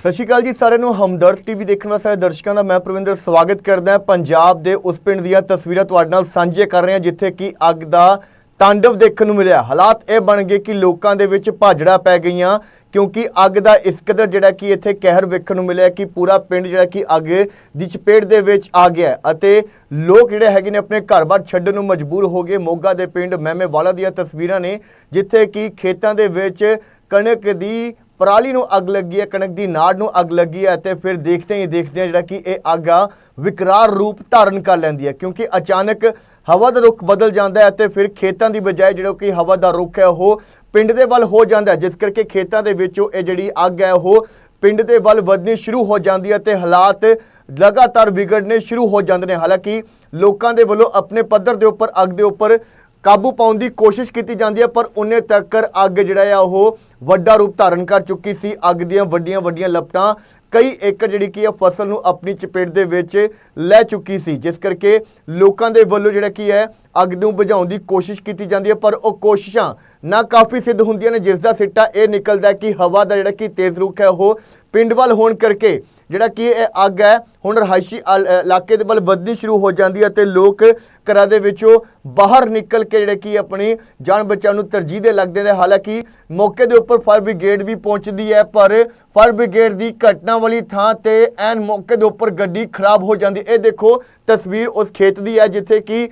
ਸਤਿ ਸ਼੍ਰੀ ਅਕਾਲ ਜੀ, ਸਾਰਿਆਂ ਨੂੰ ਹਮਦਰਦ ਟੀਵੀ ਦੇਖਣ ਵਾਲੇ ਸਾਰੇ ਦਰਸ਼ਕਾਂ ਦਾ ਮੈਂ ਪ੍ਰਵਿੰਦਰ ਸਵਾਗਤ ਕਰਦਾ ਹਾਂ। ਪੰਜਾਬ ਦੇ ਉਸ ਪਿੰਡ ਦੀਆਂ ਤਸਵੀਰਾਂ ਤੁਹਾਡੇ ਨਾਲ ਸਾਂਝੇ ਕਰ ਰਹੇ ਹਾਂ, ਜਿੱਥੇ ਕਿ ਅੱਗ ਦਾ ਤਾਂਡਵ ਦੇਖਣ ਨੂੰ ਮਿਲਿਆ। ਹਾਲਾਤ ਇਹ ਬਣ ਗਏ ਕਿ ਲੋਕਾਂ ਦੇ ਵਿੱਚ ਭਾਜੜਾ ਪੈ ਗਈਆਂ, ਕਿਉਂਕਿ ਅੱਗ ਦਾ ਇਸ ਕਦਰ ਜਿਹੜਾ ਕਿ ਇੱਥੇ ਕਹਿਰ ਵੇਖਣ ਨੂੰ ਮਿਲਿਆ ਕਿ ਪੂਰਾ ਪਿੰਡ ਜਿਹੜਾ ਕਿ ਅੱਗ ਦੀ ਚਪੇਟ ਦੇ ਵਿੱਚ ਆ ਗਿਆ ਅਤੇ ਲੋਕ ਜਿਹੜੇ ਹੈਗੇ ਨੇ ਆਪਣੇ ਘਰ-ਬਾਰ ਛੱਡਣ ਨੂੰ ਮਜਬੂਰ ਹੋ ਗਏ। ਮੋਗਾ ਦੇ ਪਿੰਡ ਮਹਿਮੇਵਾਲਾ ਦੀਆਂ ਤਸਵੀਰਾਂ ਨੇ, ਜਿੱਥੇ ਕਿ ਖੇਤਾਂ ਦੇ ਵਿੱਚ ਕਣਕ ਦੀ ਪਰਾਲੀ ਨੂੰ ਅੱਗ ਲੱਗੀ ਹੈ, ਕਣਕ ਦੀ ਨਾੜ ਨੂੰ ਅੱਗ ਲੱਗੀ ਹੈ ਅਤੇ ਫਿਰ ਦੇਖਦੇ ਹੀ ਦੇਖਦੇ ਜਿਹੜਾ ਕਿ ਇਹ ਅੱਗ ਆ ਵਿਕਰਾਰ ਰੂਪ ਧਾਰਨ ਕਰ ਲੈਂਦੀ ਹੈ ਕਿਉਂਕਿ ਅਚਾਨਕ ਹਵਾ ਦਾ ਰੁਖ ਬਦਲ ਜਾਂਦਾ ਹੈ ਅਤੇ ਫਿਰ ਖੇਤਾਂ ਦੀ ਬਜਾਏ ਜਿਹੜਾ ਕਿ ਹਵਾ ਦਾ ਰੁਖ ਹੈ, ਉਹ ਪਿੰਡ ਦੇ ਵੱਲ ਹੋ ਜਾਂਦਾ ਜਿਸ ਕਰਕੇ ਖੇਤਾਂ ਦੇ ਵਿੱਚੋਂ ਇਹ ਜਿਹੜੀ ਅੱਗ ਹੈ, ਉਹ ਪਿੰਡ ਦੇ ਵੱਲ ਵਧਣੀ ਸ਼ੁਰੂ ਹੋ ਜਾਂਦੀ ਹੈ ਤੇ ਹਾਲਾਤ ਲਗਾਤਾਰ ਵਿਗੜਨੇ ਸ਼ੁਰੂ ਹੋ ਜਾਂਦੇ ਨੇ। ਹਾਲਾਂਕਿ ਲੋਕਾਂ ਦੇ ਵੱਲੋਂ ਆਪਣੇ ਪੱਧਰ ਦੇ ਉੱਪਰ, ਅੱਗ ਦੇ ਉੱਪਰ ਕਾਬੂ ਪਾਉਣ ਦੀ ਕੋਸ਼ਿਸ਼ ਕੀਤੀ ਜਾਂਦੀ ਹੈ, ਪਰ ਉਹਨੇ ਤੱਕ ਅੱਗ ਜਿਹੜਾ ਆ, ਉਹ ਵੱਡਾ ਰੂਪ ਧਾਰਨ ਕਰ ਚੁੱਕੀ ਸੀ। ਅੱਗ ਦੀਆਂ ਵੱਡੀਆਂ ਵੱਡੀਆਂ ਲਪਟਾਂ ਕਈ ਏਕੜ ਜਿਹੜੀ ਕੀ ਹੈ ਫਸਲ ਨੂੰ ਆਪਣੀ ਚਪੇਟ ਦੇ ਵਿੱਚ ਲੈ ਚੁੱਕੀ ਸੀ, ਜਿਸ ਕਰਕੇ ਲੋਕਾਂ ਦੇ ਵੱਲੋਂ ਜਿਹੜਾ ਕੀ ਹੈ, ਅੱਗ ਨੂੰ ਬੁਝਾਉਣ ਦੀ ਕੋਸ਼ਿਸ਼ ਕੀਤੀ ਜਾਂਦੀ ਹੈ, ਪਰ ਉਹ ਕੋਸ਼ਿਸ਼ਾਂ ਨਾ ਕਾਫੀ ਸਿੱਧ ਹੁੰਦੀਆਂ ਨੇ, ਜਿਸ ਦਾ ਸਿੱਟਾ ਇਹ ਨਿਕਲਦਾ ਕਿ ਹਵਾ ਦਾ ਜਿਹੜਾ ਕਿ ਤੇਜ਼ ਰੁਖ ਹੈ, ਉਹ ਪਿੰਡ ਵੱਲ ਹੋਣ ਕਰਕੇ ਜਿਹੜਾ ਕਿ ਇਹ ਅੱਗ ਹੈ, ਹੁਣ ਰਹਾਇਸ਼ੀ ਇਲ- ਇਲਾਕੇ ਦੇ ਵੱਲ ਵੱਧਣੀ ਸ਼ੁਰੂ ਹੋ ਜਾਂਦੀ ਹੈ ਤੇ ਲੋਕ ਘਰਾਂ ਦੇ ਵਿੱਚੋਂ ਬਾਹਰ ਨਿਕਲ ਕੇ ਜਿਹੜੇ ਕਿ ਆਪਣੀ ਜਾਨ ਬਚਾਉਣ ਨੂੰ ਤਰਜੀਹ ਦੇ ਲੱਗਦੇ ਨੇ। ਹਾਲਾਂਕਿ ਮੌਕੇ ਦੇ ਉੱਪਰ ਫਾਇਰ ਬ੍ਰਿਗੇਡ ਵੀ ਪਹੁੰਚਦੀ ਹੈ, ਪਰ ਫਾਇਰ ਬ੍ਰਿਗੇਡ ਦੀ ਘਟਨਾ ਵਾਲੀ ਥਾਂ ਤੇ ਐਨ ਮੌਕੇ ਦੇ ਉੱਪਰ ਗੱਡੀ ਖਰਾਬ ਹੋ ਜਾਂਦੀ। ਇਹ ਦੇਖੋ, ਤਸਵੀਰ ਉਸ ਖੇਤ ਦੀ ਹੈ, ਜਿੱਥੇ ਕਿ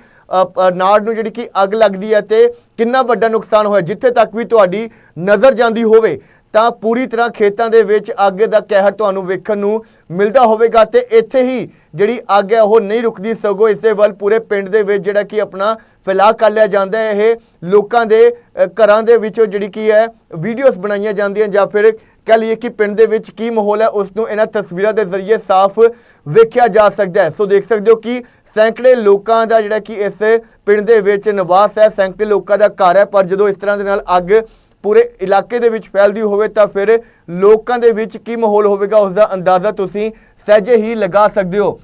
ਨਾੜ ਨੂੰ ਜਿਹੜੀ ਕਿ ਅੱਗ ਲੱਗਦੀ ਹੈ ਤੇ ਕਿੰਨਾ ਵੱਡਾ ਨੁਕਸਾਨ ਹੋਇਆ। ਜਿੱਥੇ ਤੱਕ ਵੀ ਤੁਹਾਡੀ ਨਜ਼ਰ ਜਾਂਦੀ ਹੋਵੇ ਤਾਂ ਪੂਰੀ ਤਰ੍ਹਾਂ ਖੇਤਾਂ ਦੇ ਵਿੱਚ ਅੱਗ ਦਾ ਕਹਿਰ ਤੁਹਾਨੂੰ ਵੇਖਣ ਨੂੰ ਮਿਲਦਾ ਹੋਵੇਗਾ ਤੇ ਇੱਥੇ ਹੀ ਜਿਹੜੀ ਅੱਗ ਹੈ ਉਹ ਨਹੀਂ ਰੁਕਦੀ ਸਗੋਂ ਇਸੇ ਵੱਲ ਪੂਰੇ ਪਿੰਡ ਦੇ ਵਿੱਚ ਜਿਹੜਾ ਕਿ ਆਪਣਾ ਫੈਲਾਅ ਕਰ ਲਿਆ ਜਾਂਦਾ ਹੈ। ਇਹ ਲੋਕਾਂ ਦੇ ਘਰਾਂ ਦੇ ਵਿੱਚੋਂ ਜਿਹੜੀ ਕੀ ਹੈ, ਵੀਡੀਓਜ਼ ਬਣਾਈਆਂ ਜਾਂਦੀਆਂ ਜਾਂ ਫਿਰ ਕਹਿ ਲਈਏ ਕਿ ਪਿੰਡ ਦੇ ਵਿੱਚ ਕੀ ਮਾਹੌਲ ਹੈ ਉਸ ਨੂੰ ਇਹਨਾਂ ਤਸਵੀਰਾਂ ਦੇ ਜ਼ਰੀਏ ਸਾਫ਼ ਵੇਖਿਆ ਜਾ ਸਕਦਾ ਹੈ। ਸੋ ਦੇਖ ਸਕਦੇ ਹੋ ਕਿ ਸੈਂਕੜੇ ਲੋਕਾਂ ਦਾ ਜਿਹੜਾ ਕਿ ਇਸ ਪਿੰਡ ਦੇ ਵਿੱਚ ਨਿਵਾਸ ਹੈ, ਸੈਂਕੜੇ ਲੋਕਾਂ ਦਾ ਘਰ ਹੈ, ਪਰ ਜਦੋਂ ਇਸ ਤਰ੍ਹਾਂ ਦੇ ਨਾਲ ਅੱਗ ਪੂਰੇ ਇਲਾਕੇ ਦੇ ਵਿੱਚ ਫੈਲਦੀ ਹੋਵੇ ਤਾਂ ਫਿਰ ਲੋਕਾਂ ਦੇ ਵਿੱਚ ਕੀ ਮਾਹੌਲ ਹੋਵੇਗਾ ਉਸ ਦਾ ਅੰਦਾਜ਼ਾ ਤੁਸੀਂ ਸਹਿਜੇ ਹੀ ਲਗਾ ਸਕਦੇ ਹੋ।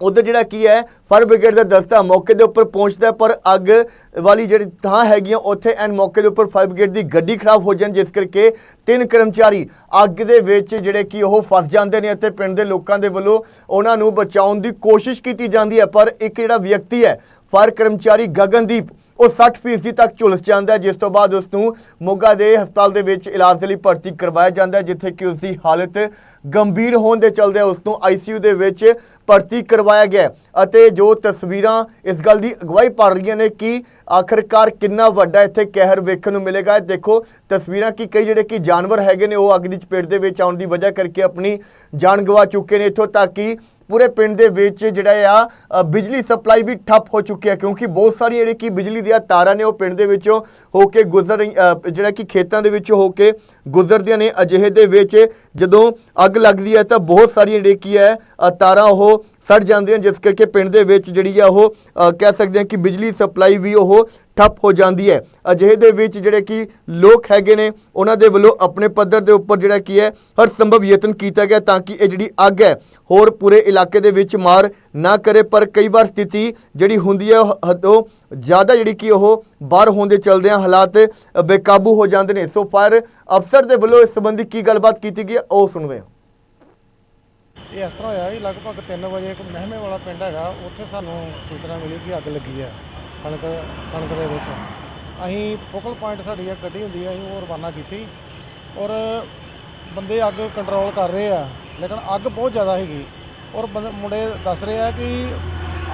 ਉਧਰ ਜਿਹੜਾ ਕੀ ਹੈ, ਫਾਇਰ ਬ੍ਰਿਗੇਡ ਦਾ ਦਸਤਾ ਮੌਕੇ ਦੇ ਉੱਪਰ ਪਹੁੰਚਦਾ ਪਰ ਅੱਗ ਵਾਲੀ ਜਿਹੜੀ ਥਾਂ ਹੈਗੀਆਂ ਉੱਥੇ ਐਨ ਮੌਕੇ ਦੇ ਉੱਪਰ ਫਾਇਰ ਬ੍ਰਿਗੇਡ ਦੀ ਗੱਡੀ ਖਰਾਬ ਹੋ ਜਾਂਦੀ ਜਿਸ ਕਰਕੇ ਤਿੰਨ ਕਰਮਚਾਰੀ ਅੱਗ ਦੇ ਵਿੱਚ ਜਿਹੜੇ ਕਿ ਉਹ ਫਸ ਜਾਂਦੇ ਨੇ ਅਤੇ ਪਿੰਡ ਦੇ ਲੋਕਾਂ ਦੇ ਵੱਲੋਂ ਉਹਨਾਂ ਨੂੰ ਬਚਾਉਣ ਦੀ ਕੋਸ਼ਿਸ਼ ਕੀਤੀ ਜਾਂਦੀ ਹੈ। ਪਰ ਇੱਕ ਜਿਹੜਾ ਵਿਅਕਤੀ ਹੈ, ਫਾਇਰ ਕਰਮਚਾਰੀ ਗਗਨਦੀਪ ਉਹ 60% ਤੱਕ ਝੁਲਸ ਜਾਂਦਾ ਹੈ, ਜਿਸ ਤੋਂ ਬਾਅਦ ਉਸ ਨੂੰ ਮੋਗਾ ਦੇ ਹਸਪਤਾਲ ਦੇ ਵਿੱਚ ਇਲਾਜ ਦੇ ਲਈ ਭਰਤੀ ਕਰਵਾਇਆ ਜਾਂਦਾ ਹੈ, ਜਿੱਥੇ ਕਿ ਉਸ ਦੀ ਹਾਲਤ ਗੰਭੀਰ ਹੋਣ ਦੇ ਚਲਦੇ ਉਸ ਨੂੰ ਆਈਸੀਯੂ ਦੇ ਵਿੱਚ ਭਰਤੀ ਕਰਵਾਇਆ ਗਿਆ ਅਤੇ ਜੋ ਤਸਵੀਰਾਂ ਇਸ ਗੱਲ ਦੀ ਅਗਵਾਈ ਭਰ ਰਹੀਆਂ ਨੇ ਕਿ ਆਖਰਕਾਰ ਕਿੰਨਾ ਵੱਡਾ ਇੱਥੇ ਕਹਿਰ ਵੇਖਣ ਨੂੰ ਮਿਲੇਗਾ। ਦੇਖੋ, ਤਸਵੀਰਾਂ ਕਿ ਕਈ ਜਿਹੜੇ ਕਿ ਜਾਨਵਰ ਹੈਗੇ ਨੇ, ਉਹ ਅੱਗ ਦੀ ਚਪੇਟ ਦੇ ਵਿੱਚ ਆਉਣ ਦੀ ਵਜ੍ਹਾ ਕਰਕੇ ਆਪਣੀ ਜਾਨ ਗਵਾ ਚੁੱਕੇ ਨੇ ਇੱਥੋਂ ਤੱਕ ਕਿ ਪੂਰੇ ਪਿੰਡ ਦੇ ਵਿੱਚ ਜਿਹੜਾ ਆ ਬਿਜਲੀ ਸਪਲਾਈ ਵੀ ਠੱਪ ਹੋ ਚੁੱਕੀ ਹੈ, ਕਿਉਂਕਿ ਬਹੁਤ ਸਾਰੀਆਂ ਜਿਹੜੇ ਕਿ ਬਿਜਲੀ ਦੀਆਂ ਤਾਰਾਂ ਨੇ ਉਹ ਪਿੰਡ ਦੇ ਵਿੱਚੋਂ ਹੋ ਕੇ ਗੁਜ਼ਰ ਜਿਹੜਾ ਕਿ ਖੇਤਾਂ ਦੇ ਵਿੱਚੋਂ ਹੋ ਕੇ ਗੁਜ਼ਰਦੀਆਂ ਨੇ ਅਜਿਹੇ ਦੇ ਵਿੱਚ ਜਦੋਂ ਅੱਗ ਲੱਗਦੀ ਹੈ ਤਾਂ ਬਹੁਤ ਸਾਰੀਆਂ ਜਿਹੜੀ ਕੀ ਹੈ ਤਾਰਾਂ ਉਹ ਸੜ ਜਾਂਦੀਆਂ ਜਿਸ ਕਰਕੇ ਪਿੰਡ ਦੇ ਵਿੱਚ ਜਿਹੜੀ ਆ ਉਹ ਕਹਿ ਸਕਦੇ ਹਾਂ ਕਿ ਬਿਜਲੀ ਸਪਲਾਈ ਵੀ ਉਹ ਠੱਪ ਹੋ ਜਾਂਦੀ ਹੈ। ਅਜਿਹੇ ਦੇ ਵਿੱਚ ਜਿਹੜੇ ਕਿ ਲੋਕ ਹੈਗੇ ਨੇ ਉਹਨਾਂ ਦੇ ਵੱਲੋਂ ਆਪਣੇ ਪੱਧਰ ਦੇ ਉੱਪਰ ਜਿਹੜਾ ਕੀ ਹੈ ਹਰ ਸੰਭਵ ਯਤਨ ਕੀਤਾ ਗਿਆ ਤਾਂ ਕਿ ਇਹ ਜਿਹੜੀ ਅੱਗ ਹੈ ਹੋਰ ਪੂਰੇ ਇਲਾਕੇ ਦੇ ਵਿੱਚ ਮਾਰ ਨਾ ਕਰੇ। ਪਰ ਕਈ ਵਾਰ ਸਥਿਤੀ ਜਿਹੜੀ ਹੁੰਦੀ ਹੈ ਉਹ ਜ਼ਿਆਦਾ ਜਿਹੜੀ ਕਿ ਉਹ ਬਾਹਰ ਹੋਣ ਦੇ ਚਲਦਿਆਂ ਹਾਲਾਤ ਬੇਕਾਬੂ ਹੋ ਜਾਂਦੇ ਨੇ। ਸੋ ਫਾਇਰ ਅਫਸਰ ਦੇ ਵੱਲੋਂ ਇਸ ਸੰਬੰਧੀ ਕੀ ਗੱਲਬਾਤ ਕੀਤੀ ਗਈ ਹੈ, ਉਹ ਸੁਣਦੇ ਹਾਂ। ਇਹ ਇਸ ਤਰ੍ਹਾਂ ਹੋਇਆ ਜੀ, ਲਗਭਗ 3 ਵਜੇ ਇੱਕ ਮਹਿਮੇ ਵਾਲਾ ਪਿੰਡ ਹੈਗਾ, ਉੱਥੇ ਸਾਨੂੰ ਸੂਚਨਾ ਮਿਲੀ ਕਿ ਅੱਗ ਲੱਗੀ ਹੈ ਕਣਕ ਕਣਕ ਦੇ ਵਿੱਚ। ਅਸੀਂ ਫੋਕਲ ਪੁਆਇੰਟ ਸਾਡੀ ਇੱਕ ਗੱਡੀ ਹੁੰਦੀ ਹੈ, ਅਸੀਂ ਉਹ ਰਵਾਨਾ ਕੀਤੀ ਔਰ ਬੰਦੇ ਅੱਗ ਕੰਟਰੋਲ ਕਰ ਰਹੇ ਆ, ਲੇਕਿਨ ਅੱਗ ਬਹੁਤ ਜ਼ਿਆਦਾ ਹੈਗੀ। ਔਰ ਬੰਦੇ ਮੁੰਡੇ ਦੱਸ ਰਹੇ ਆ ਕਿ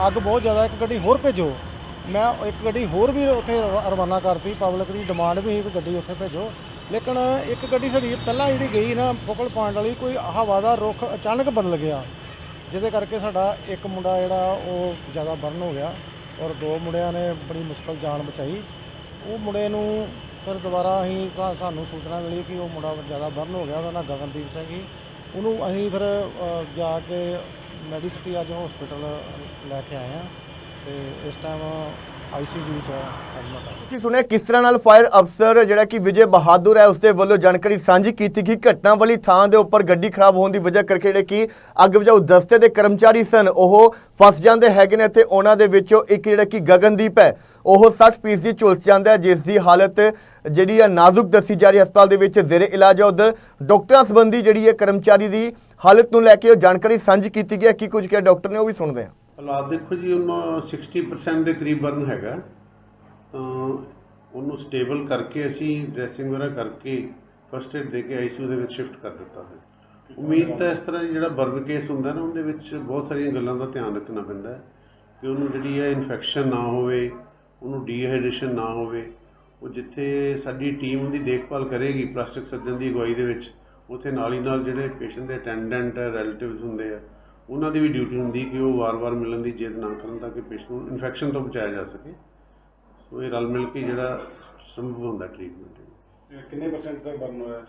ਅੱਗ ਬਹੁਤ ਜ਼ਿਆਦਾ, ਇੱਕ ਗੱਡੀ ਹੋਰ ਭੇਜੋ। ਮੈਂ ਇੱਕ ਗੱਡੀ ਹੋਰ ਵੀ ਉੱਥੇ ਰਵਾਨਾ ਕਰਤੀ ਪਬਲਿਕ ਦੀ ਡਿਮਾਂਡ ਵੀ ਸੀ ਵੀ ਗੱਡੀ ਉੱਥੇ ਭੇਜੋ। ਲੇਕਿਨ ਇੱਕ ਗੱਡੀ ਸਾਡੀ ਪਹਿਲਾਂ ਜਿਹੜੀ ਗਈ ਨਾ ਫੋਕਲ ਪੁਆਇੰਟ ਵਾਲੀ, ਕੋਈ ਹਵਾ ਦਾ ਰੁੱਖ ਅਚਾਨਕ ਬਦਲ ਗਿਆ। ਜਿਹਦੇ ਕਰਕੇ ਸਾਡਾ ਇੱਕ ਮੁੰਡਾ ਜਿਹੜਾ ਉਹ ਜ਼ਿਆਦਾ ਬਰਨ ਹੋ ਗਿਆ ਔਰ ਦੋ ਮੁੰਡਿਆਂ ਨੇ ਬੜੀ ਮੁਸ਼ਕਲ ਜਾਨ ਬਚਾਈ। ਉਹ ਮੁੰਡੇ ਨੂੰ ਫਿਰ ਦੁਬਾਰਾ ਅਸੀਂ ਸਾਨੂੰ ਸੂਚਨਾ ਮਿਲੀ ਕਿ ਉਹ ਮੁੰਡਾ ਜ਼ਿਆਦਾ ਬਰਨ ਹੋ ਗਿਆ, ਉਹਦਾ ਨਾਮ ਗਗਨਦੀਪ ਸਿੰਘ ਸੀ। ਉਹਨੂੰ ਅਸੀਂ ਫਿਰ ਜਾ ਕੇ ਮੈਡੀਸਿਟੀ ਅੱਜ ਹਸਪੀਟਲ ਲੈ ਕੇ ਆਏ ਆ ਤੇ ਇਸ ਟਾਈਮ ਆਈਸੀਯੂ ਚ ਐਡਮਿਟ ਆ ਤੁਸੀਂ ਸੁਣਿਆ, ਕਿਸ ਤਰ੍ਹਾਂ ਨਾਲ ਫਾਇਰ ਅਫਸਰ ਜਿਹੜਾ ਕਿ ਵਿਜੇ ਬਹਾਦਰ ਹੈ, ਉਸਦੇ ਵੱਲੋਂ ਜਾਣਕਾਰੀ ਸਾਂਝੀ ਕੀਤੀ ਗਈ ਘਟਨਾ ਵਾਲੀ ਥਾਂ ਦੇ ਉੱਪਰ ਗੱਡੀ ਖਰਾਬ ਹੋਣ ਦੀ ਵਜ੍ਹਾ ਕਰਕੇ ਜਿਹੜੇ ਕਿ ਅੱਗ ਬੁਝਾਊ ਦਸਤੇ ਦੇ ਕਰਮਚਾਰੀ ਸਨ, ਉਹ ਫਸ ਜਾਂਦੇ ਹੈਗੇ ਨੇ ਤੇ ਉਹਨਾਂ ਦੇ ਵਿੱਚੋਂ ਇੱਕ ਜਿਹੜਾ ਕਿ ਗਗਨਦੀਪ ਹੈ, ਉਹ 60 ਫੀਸ ਦੀ ਝੁਲਸ ਜਾਂਦਾ ਹੈ, ਜਿਸ ਦੀ ਹਾਲਤ ਜਿਹੜੀ ਹੈ ਨਾਜ਼ੁਕ ਦੱਸੀ ਜਾ ਰਹੀ ਹੈ। ਹਸਪਤਾਲ ਦੇ ਵਿੱਚ ਜ਼ੇਰੇ ਇਲਾਜ ਹੈ ਉਧਰ। ਡਾਕਟਰਾਂ ਸੰਬੰਧੀ ਜਿਹੜੀ ਹੈ ਕਰਮਚਾਰੀ ਦੀ ਹਾਲਤ ਨੂੰ ਲੈ ਕੇ ਉਹ ਜਾਣਕਾਰੀ ਸਾਂਝੀ ਕੀਤੀ ਗਈ ਹੈ। ਕੀ ਕੁਝ ਕਿਹਾ ਡਾਕਟਰ ਨੇ ਉਹ ਵੀ ਸੁਣਦੇ ਹਾਂ। ਹਾਲਾਤ ਦੇਖੋ ਜੀ, ਉਹਨਾਂ 60% ਦੇ ਕਰੀਬ ਬਰਨ ਹੈਗਾ। ਤਾਂ ਉਹਨੂੰ ਸਟੇਬਲ ਕਰਕੇ ਅਸੀਂ ਡਰੈਸਿੰਗ ਵਗੈਰਾ ਕਰਕੇ ਫਸਟ ਏਡ ਦੇ ਕੇ ਆਈਸੀਯੂ ਦੇ ਵਿੱਚ ਸ਼ਿਫਟ ਕਰ ਦਿੱਤਾ ਹੈ ਉਮੀਦ ਤਾਂ ਇਸ ਤਰ੍ਹਾਂ ਜਿਹੜਾ ਬਰਨ ਕੇਸ ਹੁੰਦਾ ਨਾ, ਉਹਦੇ ਵਿੱਚ ਬਹੁਤ ਸਾਰੀਆਂ ਗੱਲਾਂ ਦਾ ਧਿਆਨ ਰੱਖਣਾ ਪੈਂਦਾ ਹੈ ਕਿ ਉਹਨੂੰ ਜਿਹੜੀ ਹੈ ਇਨਫੈਕਸ਼ਨ ਨਾ ਹੋਵੇ, ਉਹਨੂੰ ਡੀਹਾਈਡਰੇਸ਼ਨ ਨਾ ਹੋਵੇ। ਉਹ ਜਿੱਥੇ ਸਾਡੀ ਟੀਮ ਉਹਦੀ ਦੇਖਭਾਲ ਕਰੇਗੀ ਪਲਾਸਟਿਕ ਸਰਜਨ ਦੀ ਅਗਵਾਈ ਦੇ ਵਿੱਚ, ਉੱਥੇ ਨਾਲ ਹੀ ਨਾਲ ਜਿਹੜੇ ਪੇਸ਼ੈਂਟ ਦੇ ਅਟੈਂਡੈਂਟ ਹੈ ਰਿਲੇਟਿਵਸ ਹੁੰਦੇ ਆ ਉਹਨਾਂ ਦੀ ਵੀ ਡਿਊਟੀ ਹੁੰਦੀ ਕਿ ਉਹ ਵਾਰ-ਵਾਰ ਮਿਲਣ ਦੀ ਜਿੱਦ ਨਾ ਕਰਨ ਤਾਂ ਕਿ ਪੇਸ਼ੈਂਟ ਨੂੰ ਇਨਫੈਕਸ਼ਨ ਤੋਂ ਬਚਾਇਆ ਜਾ ਸਕੇ। ਸੋ ਇਹ ਰਲ ਮਿਲ ਕੇ ਜਿਹੜਾ ਸੰਭਵ ਹੁੰਦਾ ਟ੍ਰੀਟਮੈਂਟ ਕਿੰਨੇ ਪਰਸੈਂਟ ਤੱਕ ਬਰਨ ਹੋਇਆ?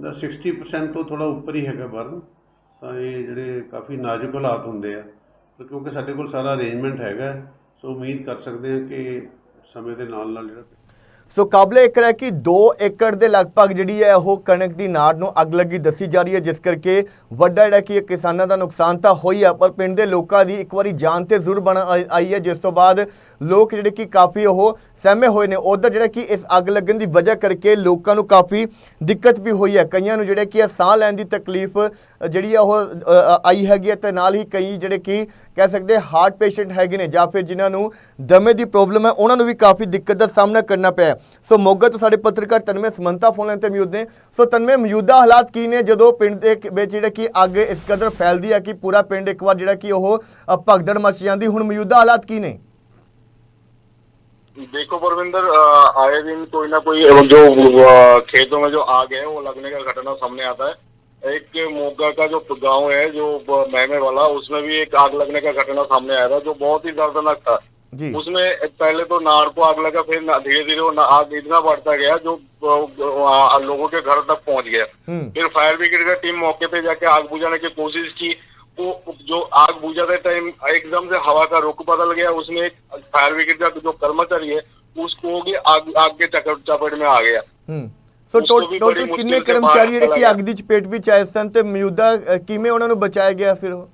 ਦਾ 60% ਤੋਂ ਥੋੜਾ ਉੱਪਰ ਹੀ ਹੈਗਾ ਬਰਨ। ਤਾਂ ਇਹ ਜਿਹੜੇ ਕਾਫੀ ਨਾਜ਼ੁਕ ਹਾਲਾਤ ਹੁੰਦੇ ਆ। ਪਰ ਕਿਉਂਕਿ ਸਾਡੇ ਕੋਲ ਸਾਰਾ ਅਰੇਂਜਮੈਂਟ ਹੈਗਾ। ਸੋ ਉਮੀਦ ਕਰ ਸਕਦੇ ਹਾਂ ਕਿ ਸਮੇਂ ਦੇ ਨਾਲ ਨਾਲ ਜਿਹੜਾ ਸੋ ਕਾਬਲੇ ਇੱਕ ਹੈ ਕਿ 2 ਏਕੜ ਦੇ ਲਗਭਗ ਜਿਹੜੀ ਹੈ ਉਹ ਕਣਕ ਦੀ ਨਾੜ ਨੂੰ ਅੱਗ ਲੱਗੀ ਦੱਸੀ ਜਾ ਰਹੀ ਹੈ, ਜਿਸ ਕਰਕੇ ਵੱਡਾ ਜਿਹੜਾ ਕਿ ਕਿਸਾਨਾਂ ਦਾ ਨੁਕਸਾਨ ਤਾਂ ਹੋਈ ਹੈ ਪਰ ਪਿੰਡ ਦੇ ਲੋਕਾਂ ਦੀ ਇੱਕ ਵਾਰੀ ਜਾਨ ਤੇ ਜ਼ਰੂਰ ਬਣ ਆਈ ਹੈ। ਜਿਸ ਤੋਂ ਬਾਅਦ ਲੋਕ ਜਿਹੜੇ ਕਿ ਕਾਫੀ ਉਹ ਸਹਿਮੇ ਹੋਏ ਨੇ। ਉਧਰ ਜਿਹੜਾ ਕਿ ਇਸ ਅੱਗ ਲੱਗਣ ਦੀ ਵਜ੍ਹਾ ਕਰਕੇ ਲੋਕਾਂ ਨੂੰ ਕਾਫੀ ਦਿੱਕਤ ਵੀ ਹੋਈ ਹੈ। ਕਈਆਂ ਨੂੰ ਜਿਹੜੇ ਕਿ ਇਹ ਸਾਹ ਲੈਣ ਦੀ ਤਕਲੀਫ ਜਿਹੜੀ ਆ ਉਹ ਆਈ ਹੈਗੀ ਹੈ ਤੇ ਨਾਲ ਹੀ ਕਈ ਜਿਹੜੇ ਕਿ ਕਹਿ ਸਕਦੇ ਹਾਰਟ ਪੇਸ਼ੈਂਟ ਹੈਗੇ ਨੇ ਜਾਂ ਫਿਰ ਜਿਨ੍ਹਾਂ ਨੂੰ ਦਮੇ ਦੀ ਪ੍ਰੋਬਲਮ ਹੈ, ਉਹਨਾਂ ਨੂੰ ਵੀ ਕਾਫੀ ਦਿੱਕਤ ਦਾ ਸਾਹਮਣਾ ਕਰਨਾ ਪਿਆ ਸੋ ਮੋਗਾ ਤੋਂ ਸਾਡੇ ਪੱਤਰਕਾਰ ਤਨਮੇ ਸਮੰਤਾ ਫੋਨ ਲੈਣ ਤੇ ਮੌਜੂਦ ਨੇ। ਸੋ ਤਨਮੇ, ਮੌਜੂਦਾ ਹਾਲਾਤ ਕੀ ਨੇ? ਜਦੋਂ ਪਿੰਡ ਦੇ ਵਿੱਚ ਜਿਹੜਾ ਕਿ ਅੱਗ ਇਸ ਕਦਰ ਫੈਲਦੀ ਹੈ ਕਿ ਪੂਰਾ ਪਿੰਡ ਇੱਕ ਵਾਰ ਜਿਹੜਾ ਕਿ ਉਹ ਭਗਦੜ ਮਚ ਜਾਂਦੀ, ਹੁਣ ਮੌਜੂਦਾ ਹਾਲਾਤ ਕੀ ਨੇ? देखो परविंदर आए दिन कोई ना कोई एवं जो खेतों में जो आग है वो लगने का घटना सामने आता है। एक मोगा का जो गाँव है जो महमे वाला उसमें भी एक आग लगने का घटना सामने आया था जो बहुत ही दर्दनाक था। जी। उसमें पहले तो नार को आग लगा फिर धीरे धीरे वो आग इतना बढ़ता गया जो लोगों के घर तक पहुँच गया। हम्म। फिर फायर ब्रिगेड का टीम मौके पे जाके आग बुझाने की कोशिश की। वो जो आग बुझा था टाइम एकदम से हवा का रुख बदल गया उसमें एक फायर ब्रिगेड का जो कर्मचारी है उसको भी आग आग के चपेट में आ गया ਸੋ ਟੋਟਲ ਕਿੰਨੇ ਕਰਮਚਾਰੀ ਜਿਹੜੇ ਕਿ ਅੱਗ ਦੀ ਚਪੇਟ ਵਿੱਚ ਆਏ ਸਨ ਤੇ ਮੌਜੂਦਾ ਕਿਵੇਂ ਉਹਨਾਂ ਨੂੰ ਬਚਾਇਆ ਗਿਆ ਫਿਰ ਉਹ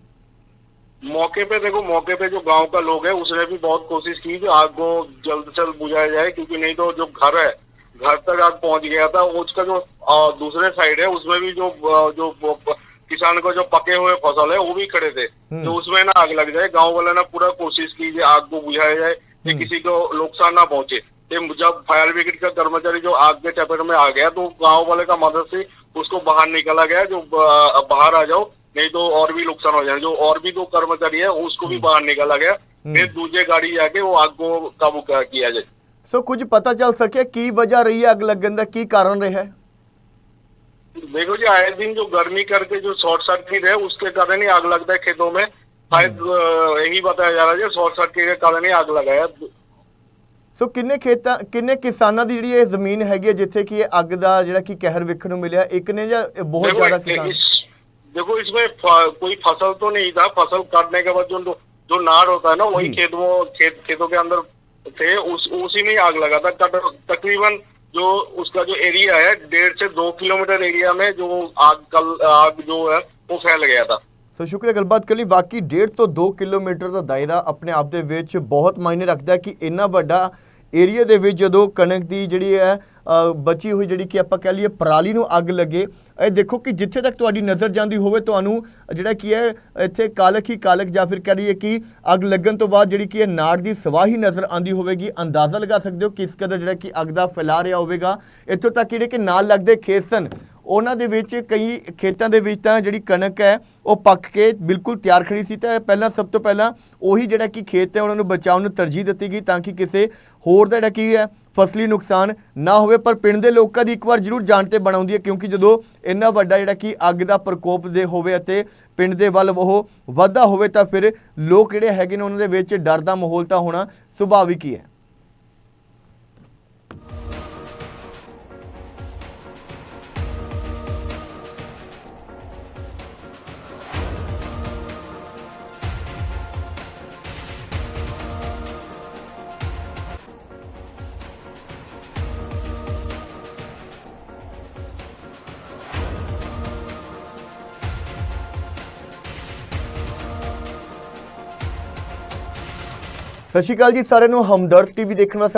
मौके पे देखो मौके पे जो गांव का लोग है उसने भी बहुत कोशिश की कि आग को जल्द से जल्द बुझाया जाए क्योंकि नहीं तो जो घर है घर तक आग पहुंच गया था उसका जो दूसरे साइड है उसमें भी जो जो किसान को जो पके हुए फ़सल है वो भी खड़े थे। हम्म। तो उसमें ना आग लग जाए। गाँव वाले ना पूरा कोशिश की आग को बुझाया जाए कि हम्म। किसी को नुकसान ना पहुँचे। जब फायर ब्रिगेड का कर्मचारी जो आग के चपेट में आ गया तो गाँव वाले का मदद से उसको बाहर निकाला गया जो बाहर आ जाओ नहीं तो और भी नुकसान हो जाए। जो और भी दो कर्मचारी है उसको भी हम्म। बाहर निकाला गया। फिर दूसरे गाड़ी आके वो आग को काबू किया जाए। सो कुछ पता चल सके की वजह रही है आग लगने का? की कारण रहा? है देखो जी आए दिन जो गर्मी करके जो शॉर्ट सर्किट है उसके कारण ही आग लगता है खेतों में शायद अ, यही बताया जा रहा है शॉर्ट सर्किट के कारण ही आग लगाया ਸੋ ਕਿੰਨੇ ਖੇਤਾਂ ਕਿੰਨੇ ਕਿਸਾਨਾਂ ਦੀ ਜਿਹੜੀ ਇਹ ਜ਼ਮੀਨ ਹੈਗੀ ਹੈ ਜਿੱਥੇ ਕਿ ਇਹ ਅੱਗ ਦਾ ਜਿਹੜਾ ਕਿ ਕਹਿਰ ਵੇਖਣ ਨੂੰ ਮਿਲਿਆ ਇੱਕ ਨੇ ਜਾਂ ਇਹ ਬਹੁਤ देखो, ਜ਼ਿਆਦਾ इस- ਕਿਸਾਨ इस- देखो इसमें फ- कोई फसल तो नहीं था फसल काटने के बाद जो जो नाड़ होता है ना वही जी। खेत वो खेत खेतों के अंदर थे उस उसी में ही आग लगा था तक- तकरीबन जो उसका जो एरिया है डेढ़ से दो किलोमीटर एरिया में जो आग कल आग जो है वो फैल गया था ਸੋ ਸ਼ੁਕਰੀਆ ਗੱਲਬਾਤ ਕਰ ਲਈ ਵਾਕਈ 1.5 ਤੋਂ 2 ਕਿਲੋਮੀਟਰ ਦਾ ਦਾਇਰਾ ਆਪਣੇ ਆਪ ਦੇ ਵਿੱਚ ਬਹੁਤ ਮਾਇਨੇ ਰੱਖਦਾ ਹੈ ਕਿ ਇੰਨਾ ਵੱਡਾ ਏਰੀਆ ਦੇ ਵਿੱਚ ਜਦੋਂ ਕਣਕ ਦੀ ਜਿਹੜੀ ਹੈ ਬਚੀ ਹੋਈ ਜਿਹੜੀ ਕਿ ਆਪਾਂ ਕਹਿ ਲਈਏ ਪਰਾਲੀ ਨੂੰ ਅੱਗ ਲੱਗੇ, ਇਹ ਦੇਖੋ ਕਿ ਜਿੱਥੇ ਤੱਕ ਤੁਹਾਡੀ ਨਜ਼ਰ ਜਾਂਦੀ ਹੋਵੇ, ਤੁਹਾਨੂੰ ਜਿਹੜਾ ਕੀ ਹੈ, ਇੱਥੇ ਕਾਲਕ ਹੀ ਕਾਲਕ ਜਾਂ ਫਿਰ ਕਹਿ ਲਈਏ ਕਿ ਅੱਗ ਲੱਗਣ ਤੋਂ ਬਾਅਦ ਜਿਹੜੀ ਕਿ ਹੈ ਨਾੜ ਦੀ ਸਵਾਹੀ ਨਜ਼ਰ ਆਂਦੀ ਹੋਵੇਗੀ। ਅੰਦਾਜ਼ਾ ਲਗਾ ਸਕਦੇ ਹੋ ਕਿਸ ਕਦਰ ਜਿਹੜਾ ਕਿ ਅੱਗ ਦਾ ਫੈਲਾ ਰਿਹਾ ਹੋਵੇਗਾ। ਇੱਥੋਂ ਤੱਕ ਜਿਹੜੇ ਕਿ ਨਾਲ ਲੱਗਦੇ ਖੇਤ ਸਨ ਉਹਨਾਂ ਦੇ ਵਿੱਚ ਕਈ ਖੇਤਾਂ ਦੇ ਵਿੱਚ ਤਾਂ ਜਿਹੜੀ ਕਣਕ ਹੈ, ਉਹ ਪੱਕ ਕੇ ਬਿਲਕੁਲ ਤਿਆਰ ਖੜੀ ਸੀ ਤਾਂ ਪਹਿਲਾਂ ਸਭ ਤੋਂ ਪਹਿਲਾਂ ਉਹੀ ਜਿਹੜਾ ਕਿ ਖੇਤ ਹੈ, ਉਹਨਾਂ ਨੂੰ ਬਚਾਉਣ ਨੂੰ ਤਰਜੀਹ ਦਿੱਤੀ ਗਈ ਤਾਂ ਕਿ ਕਿਸੇ ਹੋਰ ਦਾ ਜਿਹੜਾ ਕੀ ਹੈ, ਫਸਲੀ ਨੁਕਸਾਨ ਨਾ ਹੋਵੇ। ਪਰ ਪਿੰਡ ਦੇ ਲੋਕਾਂ ਦੀ ਇੱਕ ਵਾਰ ਜ਼ਰੂਰ ਜਾਣ ਤੇ ਬਣਾਉਂਦੀ ਹੈ, ਕਿਉਂਕਿ ਜਦੋਂ ਇੰਨਾ ਵੱਡਾ ਜਿਹੜਾ ਕਿ ਅੱਗ ਦਾ ਪ੍ਰਕੋਪ ਦੇ ਹੋਵੇ ਅਤੇ ਪਿੰਡ ਦੇ ਵੱਲ ਉਹ ਵੱਧਦਾ ਹੋਵੇ ਤਾਂ ਫਿਰ ਲੋਕ ਜਿਹੜੇ ਹੈਗੇ ਨੇ, ਉਹਨਾਂ ਦੇ ਵਿੱਚ ਡਰ ਦਾ ਮਾਹੌਲ ਤਾਂ ਹੋਣਾ ਸੁਭਾਵਿਕ ਹੀ ਹੈ। ਸਤਿ ਸ਼੍ਰੀ ਅਕਾਲ ਜੀ ਸਾਰਿਆਂ ਨੂੰ ਹਮਦਰਦ ਟੀਵੀ ਦੇਖਣ ਵਾਸਤੇ